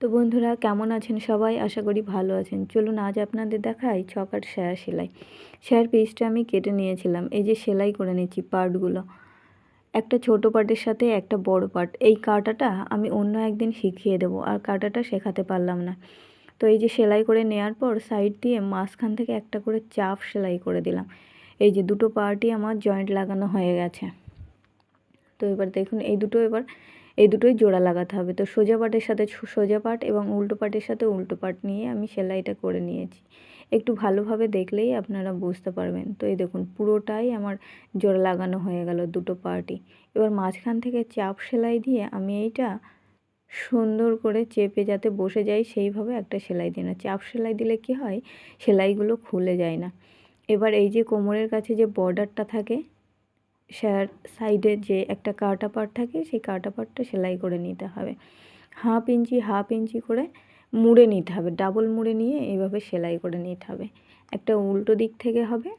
তো বন্ধুরা, কেমন আছেন সবাই? আশা করি ভালো আছেন। চলুন আজ আপনাদের দেখাই ছকার সায়া সেলাই। সায়ার পিসটা আমি কেটে নিয়েছিলাম। এই যে সেলাই করে নিয়েছি পার্টগুলো। একটা ছোট পার্টের সাথে একটা বড় পার্ট। এই কাটাটা আমি অন্য একদিন শিখিয়ে দেবো। আর কাটাটা শেখাতে পারলাম না। তো এই যে সেলাই করে নেওয়ার পর সাইড দিয়ে মাঝখান থেকে একটা করে চাপ সেলাই করে দিলাম। এই যে দুটো পার্টই আমার জয়েন্ট লাগানো হয়ে গেছে। তো এবার দেখুন, এই দুটো এবার এই দুটোই জোড়া লাগাতে হবে। তো সোজা পাটের সাথে সোজা পাট এবং উল্টো পাটের সাথে উল্টো পাট নিয়ে আমি সেলাইটা করে নিয়েছি। একটু ভালোভাবে দেখলেই আপনারা বুঝতে পারবেন। তো এই দেখুন, পুরোটাই আমার জোড়া লাগানো হয়ে গেল দুটো পার্টই এবার মাঝখান থেকে চাপ সেলাই দিয়ে আমি এইটা সুন্দর করে চেপে যাতে বসে যায়, সেইভাবে একটা সেলাই দিই না চাপ সেলাই দিলে কি হয়, সেলাইগুলো খুলে যায় না। এবার এই যে কোমরের কাছে যে বর্ডারটা থাকে শার সাইডে যে একটা কাটা পাট থাকে, সেই কাটা পাটটা সেলাই করে নিতে হবে। হাফ ইঞ্চি হাফ ইঞ্চি করে মুড়ে নিতে হবে, ডাবল মুড়ে নিয়ে এইভাবে সেলাই করে নিতে হবে। একটা উল্টো দিক থেকে হবে,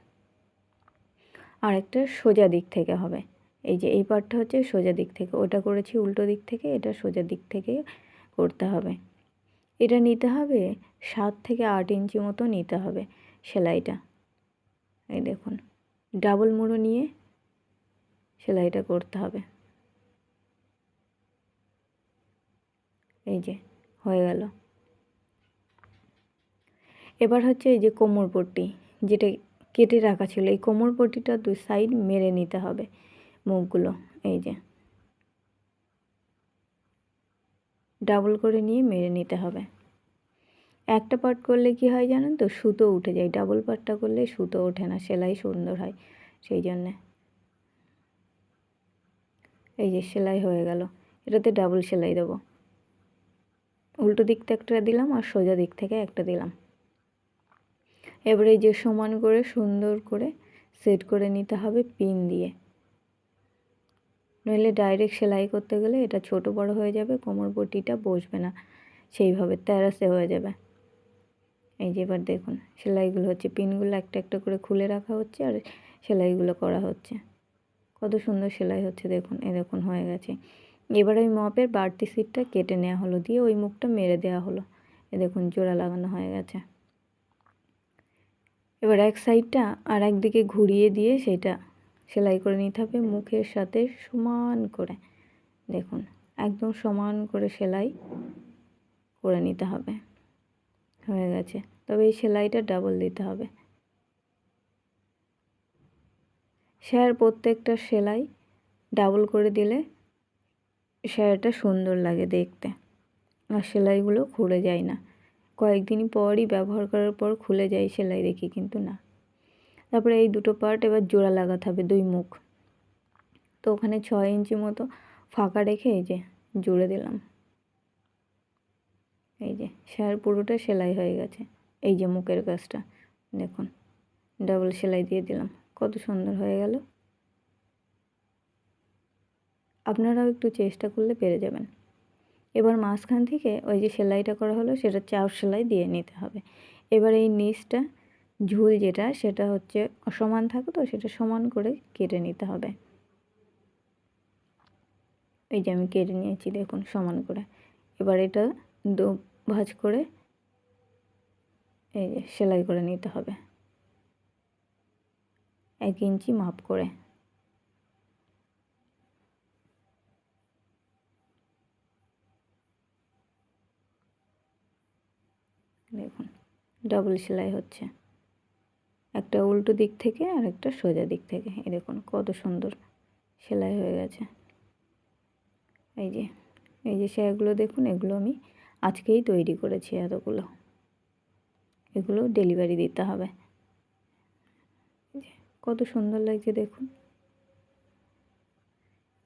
আর একটা সোজা দিক থেকে হবে। এই যে এই পাটটা হচ্ছে সোজা দিক থেকে, ওটা করেছি উল্টো দিক থেকে, এটা সোজা দিক থেকে করতে হবে। এটা নিতে হবে সাত থেকে আট ইঞ্চি মতো নিতে হবে সেলাইটা। এই দেখুন, ডাবল মুড়ো নিয়ে সেলাইটা করতে হবে। এই যে, হয়ে গেল। এবার হচ্ছে এই যে কোমর পট্টি, যেটা কেটে রাখা ছিল, এই কোমর পট্টিটা দুই সাইড মেরে নিতে হবে মুখগুলো, এই যে। ডাবল করে নিয়ে মেরে নিতে হবে। একটা পার্ট করলে কি হয় জানেন তো, সুতো উঠে যায়। ডাবল পার্টটা করলে সুতো ওঠে না, সেলাই সুন্দর হয়, সেই জন্যে। এই যে সেলাই হয়ে গেল। এটাতে ডাবল সেলাই দেবো। উল্টো দিক থেকে একটা দিলাম আর সোজা দিক থেকে একটা দিলাম। এবারে যে সমান করে, সুন্দর করে সেট করে নিতে হবে পিন দিয়ে। নইলে ডাইরেক্ট সেলাই করতে গেলে এটা ছোট বড় হয়ে যাবে, কোমর বটিটা বসবে না। সেইভাবে তেরাসে হয়ে যাবে। এই যে এবার দেখুন, সেলাইগুলো হচ্ছে পিনগুলো একটা একটা করে খুলে রাখা হচ্ছে আর সেলাইগুলো করা হচ্ছে। কত সুন্দর সেলাই হচ্ছে দেখুন, এ দেখুন হয়ে গেছে। এবার ওই মপের বাড়তি সিটটা কেটে নেওয়া হলো, দিয়ে ওই মুখটা মেরে দেওয়া হলো। এ দেখুন জোড়া লাগানো হয়ে গেছে। এবার এক সাইডটা আর একদিকে ঘুরিয়ে দিয়ে সেটা সেলাই করে নিতে হবে মুখের সাথে সমান করে। দেখুন, একদম সমান করে সেলাই করে নিতে হবে। হয়ে গেছে। তবে এই সেলাইটা ডাবল দিতে হবে। শাড়ির প্রত্যেকটা সেলাই ডাবল করে দিলে শাড়িটা সুন্দর লাগে দেখতে। আর সেলাইগুলো খুলে যায় না। কয়েকদিন পরই ব্যবহার করার পর খুলে যায় সেলাই দেখি কিন্তু না। তারপরে এই দুটো পার্ট এবার জোড়া লাগাতে হবে দুই মুখ। তো ওখানে ছয় ইঞ্চি মতো ফাঁকা রেখে এই যে জুড়ে দিলাম। এই যে শাড়ির পুরোটা সেলাই হয়ে গেছে। এই যে মুখের কাজটা, দেখুন। ডাবল সেলাই দিয়ে দিলাম। কত সুন্দর হয়ে গেল। আপনারাও একটু চেষ্টা করলে পেরে যাবেন। এবার মাঝখান থেকে ওই যে সেলাইটা করা হলো, সেটা চাপ সেলাই দিয়ে নিতে হবে। এবার এই নিচটা ঝুল যেটা, সেটা হচ্ছে অসমান থাকে তো, সেটা সমান করে কেটে নিতে হবে। এই যে আমি কেটে নিয়েছি, দেখুন সমান করে। এবার এটা দু ভাজ করে এই যে সেলাই করে নিতে হবে। এক ইঞ্চি মাপ করে। দেখুন ডাবল সেলাই হচ্ছে। একটা উল্টো দিক থেকে আর একটা সোজা দিক থেকে। এই দেখুন, কত সুন্দর সেলাই হয়ে গেছে। এই যে এই যে সেগুলো দেখুন, এগুলো আমি আজকেই তৈরি করেছি এতগুলো। এগুলো ডেলিভারি দিতে হবে। কত সুন্দর লাগছে দেখুন।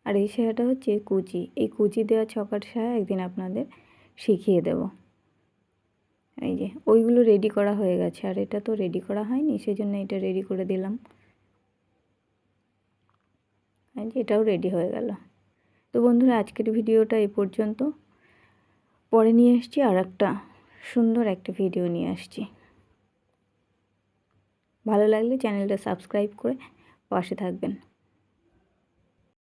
আর এই সায়াটা হচ্ছে কুচি। এই কুচি দেওয়া ছকার সায়া একদিন আপনাদের শিখিয়ে দেব। এই যে, ওইগুলো রেডি করা হয়ে গেছে। আর এটা তো রেডি করা হয়নি সেই জন্য এটা রেডি করে দিলাম। এই যে, এটাও রেডি হয়ে গেল। তো বন্ধুরা, আজকের ভিডিওটা এই পর্যন্ত। পরে নিয়ে এসছি আর একটা সুন্দর একটা ভিডিও নিয়ে আসছি। ভালো লাগলে চ্যানেলটা সাবস্ক্রাইব করে পাশে থাকবেন।